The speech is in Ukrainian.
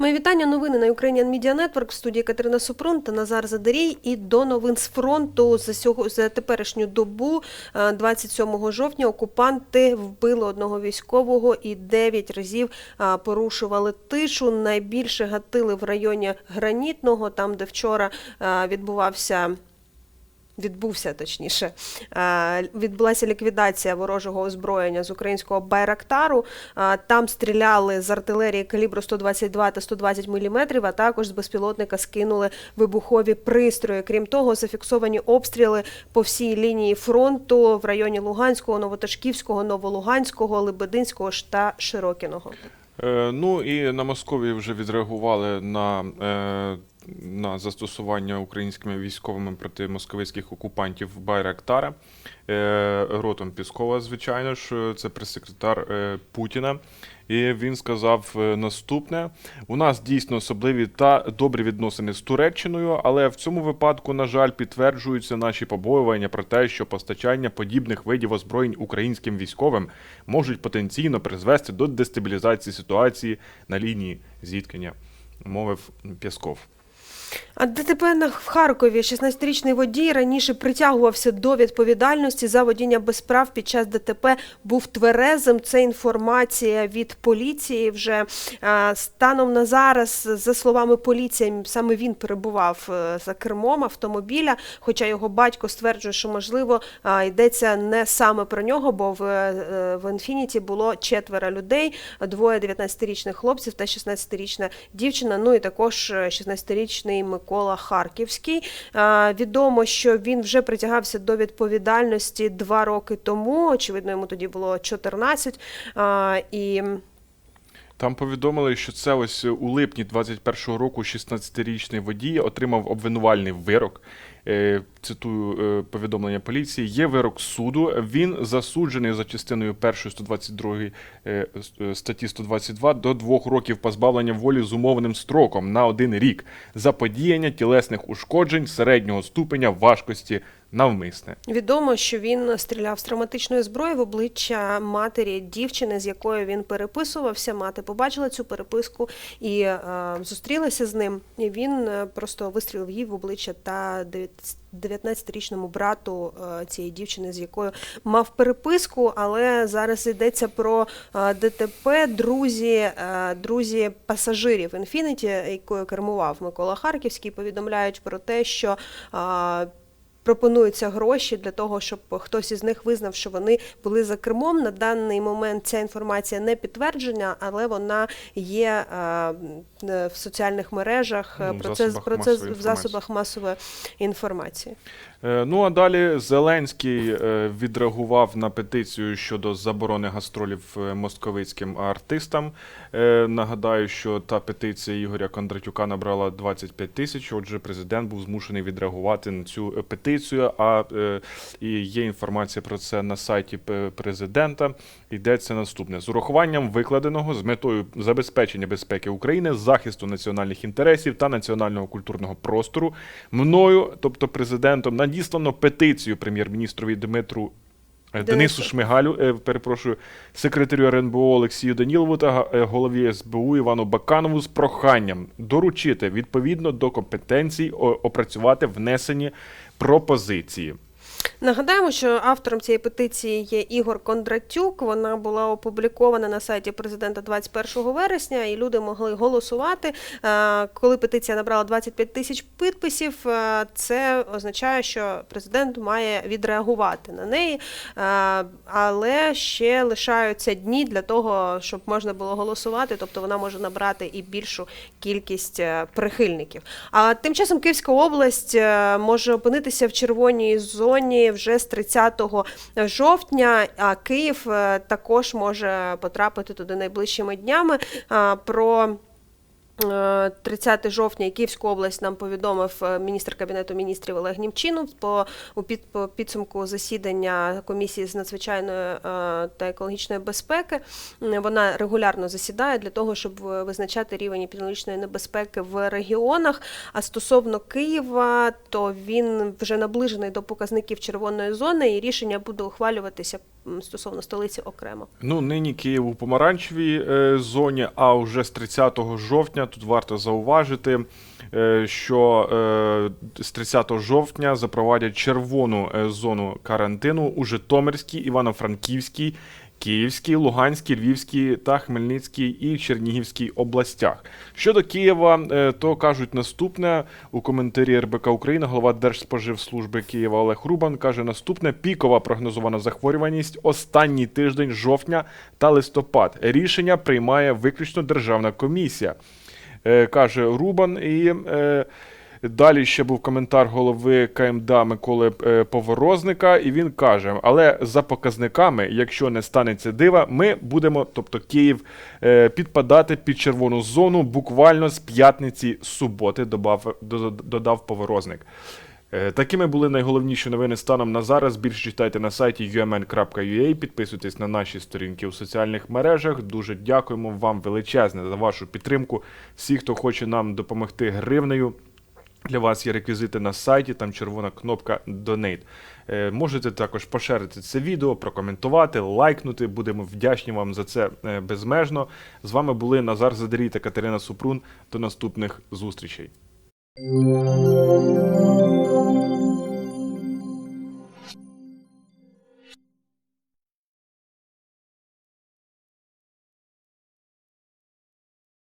Мої вітання. Новини на Ukrainian Media Network в студії Катерина Супрун та Назар Задарій. І до новин з фронту за сього за теперішню добу, е, 27 жовтня, окупанти вбили одного військового і 9 разів е, порушували тишу. Найбільше гатили в районі Гранітного, там де вчора е, відбувався. Відбувся точніше, відбулася ліквідація ворожого озброєння з українського Байрактару. Там стріляли з артилерії калібру 122 та 120 мм, а також з безпілотника скинули вибухові пристрої. Крім того, зафіксовані обстріли по всій лінії фронту в районі Луганського, Новоташківського, Новолуганського, Лебединського та Широкіного. Е, Ну і на Московії вже відреагували на, е, на застосування українськими військовими проти московицьких окупантів Байрактара. Е, Ротом Піскова, звичайно ж, це прес-секретар е, Путіна. І він сказав е, наступне: у нас дійсно особливі та добрі відносини з Туреччиною, але в цьому випадку, на жаль, підтверджуються наші побоювання про те, що постачання подібних видів озброєнь українським військовим можуть потенційно призвести до дестабілізації ситуації на лінії зіткнення, мовив Пєсков. А ДТП в Харкові 16-річний водій раніше притягувався до відповідальності за водіння без прав під час ДТП. Був тверезим. Це інформація від поліції. Вже станом на зараз, за словами поліції, саме він перебував е, за кермом автомобіля. Хоча його батько стверджує, що можливо йдеться не саме про нього, бо в е, в інфініті було четверо людей: двоє 19-річних хлопців та 16-річна дівчина. Ну і також е, 16-річний звільнений Микола Харківський. Відомо, що він вже притягався до відповідальності два роки тому. Очевидно, йому тоді було 14. і... Там повідомили, що це ось у липні 21-го року 16-річний водій отримав обвинувальний вирок. Е, Цитую е, повідомлення поліції. Є вирок суду. Він засуджений за частиною 1 122 е, статті 122 до двох років позбавлення волі з умовним строком на один рік за подіяння тілесних ушкоджень середнього ступеня важкості навмисне. Відомо, що він стріляв з травматичної зброї в обличчя матері дівчини, з якою він переписувався. Мати побачила цю переписку і е, зустрілася з ним. І він е, просто вистрілив їй в обличчя та 19-річному брату е, цієї дівчини, з якою мав переписку. Але зараз йдеться про е, ДТП. Друзі, друзі пасажирів Інфініті, якою кермував Микола Харківський, повідомляють про те, що пропонуються гроші для того, щоб хтось із них визнав, що вони були за кермом. На даний момент ця інформація не підтверджена, але вона є е, е, в соціальних мережах. е, Ну, в про це засобах про це масової в засобах масової інформації. Ну а далі Зеленський відреагував на петицію щодо заборони гастролів московицьким артистам. Нагадаю, що та петиція Ігоря Кондратюка набрала 25 тисяч. Отже, президент був змушений відреагувати на цю е, петицію. А е, і є інформація про це на сайті президента. Йдеться наступне: з урахуванням викладеного з метою забезпечення безпеки України, захисту національних інтересів та національного культурного простору. Мною, тобто президентом, надіслано петицію прем'єр-міністрові Дмитру. е, Денису. Шмигалю, е, перепрошую, секретарю РНБО Олексію Данілову та голові СБУ Івану Баканову з проханням доручити відповідно до компетенцій опрацювати внесені пропозиції. Нагадаємо, що автором цієї петиції є Ігор Кондратюк. Вона була опублікована на сайті президента 21 вересня, і люди могли голосувати. Е, Коли петиція набрала 25 тисяч підписів, е, це означає, що президент має відреагувати на неї, Е, але ще лишаються дні для того, щоб можна було голосувати. Тобто вона може набрати і більшу кількість прихильників. А тим часом Київська область може опинитися в червоній зоні вже з 30 жовтня. А Київ е, також може потрапити туди найближчими днями. Про 30 жовтня і Київську область нам повідомив е, міністр кабінету міністрів Олег Німчинов по у під по підсумку засідання комісії з надзвичайної е, та екологічної безпеки. Вона регулярно засідає для того, щоб е, визначати рівень епідеміологічної небезпеки в регіонах. А стосовно Києва, то він вже наближений до показників червоної зони, і рішення буде ухвалюватися стосовно столиці окремо. Ну, нині Київ у помаранчевій е, зоні, а вже з 30 жовтня тут варто зауважити, е, що е, з 30 жовтня запровадять червону е, зону карантину у Житомирській, Івано-Франківській, Київській, Луганській, Львівській та Хмельницькій і Чернігівській областях. Щодо Києва, е, то кажуть наступне у коментарі РБК Україна, голова Держспоживслужби Києва Олег Рубан каже: наступне пікова прогнозована захворюваність останній тиждень жовтня та листопад. Рішення приймає виключно державна комісія. Е, каже Рубан і. Далі ще був коментар голови КМДА Миколи е, Поворозника, і він каже: але за показниками, якщо не станеться дива, ми будемо, тобто Київ, е, підпадати під червону зону буквально з п'ятниці суботи, додав, додав Поворозник. Е, Такими були найголовніші новини станом на зараз. Більше читайте на сайті umn.ua, підписуйтесь на наші сторінки у соціальних мережах. Дуже дякуємо вам величезне за вашу підтримку. Всі, хто хоче нам допомогти гривнею. Для вас є реквізити на сайті, там червона кнопка Donate. Е, можете також поширити це відео, прокоментувати, лайкнути. Будемо вдячні вам за це е, безмежно. З вами були Назар Задарій та Катерина Супрун. До наступних зустрічей.